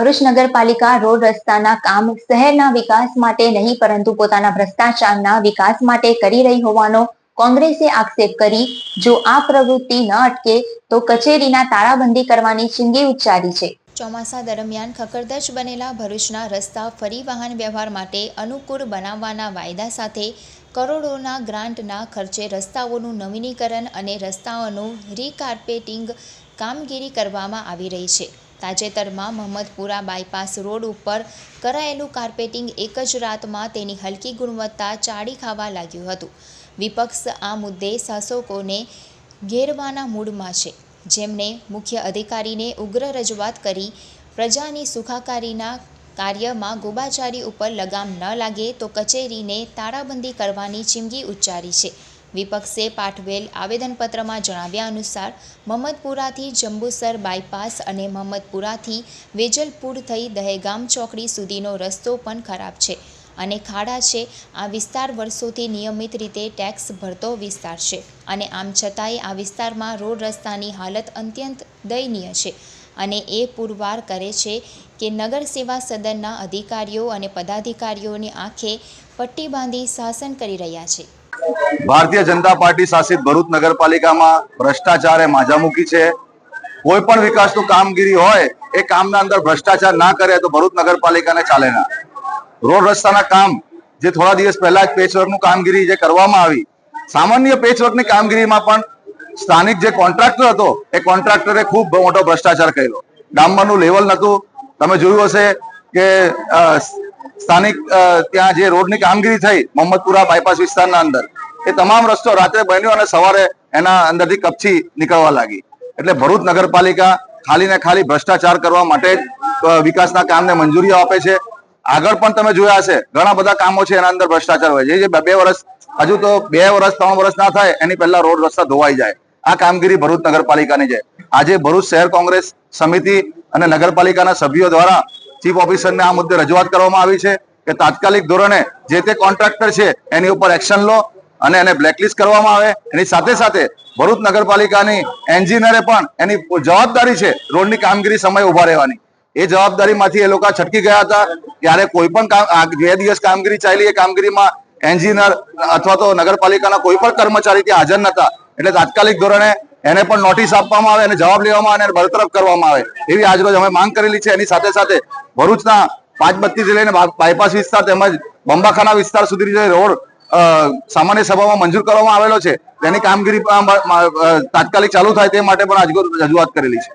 ભરૂચ નગરપાલિકા રોડ રસ્તાના કામ શહેરના વિકાસ માટે નહીં, પરંતુ પોતાના ભ્રષ્ટાચારના વિકાસ માટે કરી રહી હોવાનો કોંગ્રેસે આક્ષેપ કરી. જો આ પ્રવૃત્તિ ન અટકે, તો કચેરીના તાળાબંધી કરવાની ચીંગી ઉચ્ચારી છે. ચોમાસા દરમિયાન ખખડધજ બનેલા ભરૂચના રસ્તા ફરી વાહન વ્યવહાર માટે અનુકૂળ બનાવવાના વાયદા સાથે કરોડોના ગ્રાન્ટના ખર્ચે રસ્તાઓનું નવીનીકરણ અને રસ્તાઓનું રીકાર્પેટિંગ કામગીરી કરવામાં આવી રહી છે. તાજેતરમાં મહમ્મદપુરા બાયપાસ રોડ ઉપર કરાયેલું કાર્પેટિંગ એક જ રાતમાં તેની હલકી ગુણવત્તા ચાડી ખાવા લાગ્યું હતું. વિપક્ષ આ મુદ્દે શાસકોને ઘેરવાના મૂડમાં છે. જેમણે મુખ્ય અધિકારીને ઉગ્ર રજૂઆત કરી, પ્રજાની સુખાકારીના કાર્યમાં ગોબાચારી ઉપર લગામ ન લાગે તો કચેરીને તાળાબંધી કરવાની ચીમગી ઉચ્ચારી છે. વિપક્ષે પાઠવેલ આવેદનપત્રમાં જણાવ્યા અનુસાર, મહમ્મદપુરાથી જંબુસર બાયપાસ અને મહમ્મદપુરાથી વેજલપુર થઈ દહેગામ ચોકડી સુધીનો રસ્તો પણ ખરાબ છે અને ખાડા છે. આ વિસ્તાર વર્ષોથી નિયમિત રીતે ટેક્સ ભરતો વિસ્તાર છે અને આમ છતાંય આ વિસ્તારમાં રોડ રસ્તાની હાલત અત્યંત દયનીય છે અને એ પુરવાર કરે છે કે નગર સેવા સદનના અધિકારીઓ અને પદાધિકારીઓની આંખે પટ્ટી બાંધી શાસન કરી રહ્યા છે. ભારતીય જનતા પાર્ટી શાસિત ભરૂચ નગરપાલિકામાં ભ્રષ્ટાચાર એ માજામુખી છે. કોઈ પણ વિકાસનું કામગીરી હોય, એ કામના અંદર ભ્રષ્ટાચાર ના કરે તો ભરૂચ નગરપાલિકાને ચાલે ના. રોડ રસ્તાના કામ, જે થોડા દિવસ પહેલા જ પેચવર્કનું કામગીરી જે કરવામાં આવી, સામાન્ય પેચવર્કની કામગીરીમાં પણ સ્થાનિક જે કોન્ટ્રાક્ટર હતો, એ કોન્ટ્રાક્ટરે ખૂબ મોટો ભ્રષ્ટાચાર કર્યો. ડામરનું લેવલ નતું તમે જોયું હશે કે સ્થાનિક ત્યાં જે રોડની કામગીરી થઈ, મોહમ્મદપુરા બાયપાસ વિસ્તારના અંદર એ તમામ રસ્તો રાત્રે બન્યો અને સવારે એના અંદરથી કપચી નીકળવા લાગી. એટલે ભરૂચ નગરપાલિકા ખાલી ને ખાલી ભ્રષ્ટાચાર કરવા માટે જ વિકાસના કામને મંજૂરીઓ આપે છે. આગળ પણ તમે જોયા હશે, ઘણા બધા કામો છે એના અંદર ભ્રષ્ટાચાર હોય છે. જે બે વર્ષ, હજુ તો બે વર્ષ, ત્રણ વર્ષ ના થાય, એની પહેલા રોડ રસ્તા ધોવાઈ જાય. આ કામગીરી ભરૂચ નગરપાલિકાની છે. આજે ભરૂચ શહેર કોંગ્રેસ સમિતિ અને નગરપાલિકાના સભ્યો દ્વારા ચીફ ઓફિસરને આ મુદ્દે રજૂઆત કરવામાં આવી છે કે તાત્કાલિક ધોરણે જે તે કોન્ટ્રાક્ટર છે, એની ઉપર એક્શન લો. અને એને બ્લેકલિસ્ટ કરવામાં આવે. એની સાથે સાથે ભરૂચ નગરપાલિકાની એન્જિનિયરે પણ એની જવાબદારી છે રોડની કામગીરી સમય ઊભા રહેવાની. એ જવાબદારીમાંથી એ લોકો છટકી ગયા હતા. ત્યારે કોઈ પણ કામ બે દિવસ કામગીરી ચાલી એ કામગીરીમાં એન્જિનિયર અથવા તો નગરપાલિકાના કોઈ પણ કર્મચારી ત્યાં હાજર નતા એટલે તાત્કાલિક ધોરણે એને પણ નોટિસ આપવામાં આવે અને જવાબ લેવામાં આવે અને બરતરફ કરવામાં આવે. એવી આજરોજ અમે માંગ કરેલી છે. એની સાથે સાથે ભરૂચના પાંચ બત્તીથી લઈને બાયપાસ વિસ્તાર તેમજ બંબાખાના વિસ્તાર સુધી જે રોડ સામાન્ય સભામાં મંજૂર કરવામાં આવેલો છે. તેની કામગીરી તાત્કાલિક ચાલુ થાય તે માટે પણ રજૂઆત કરેલી છે.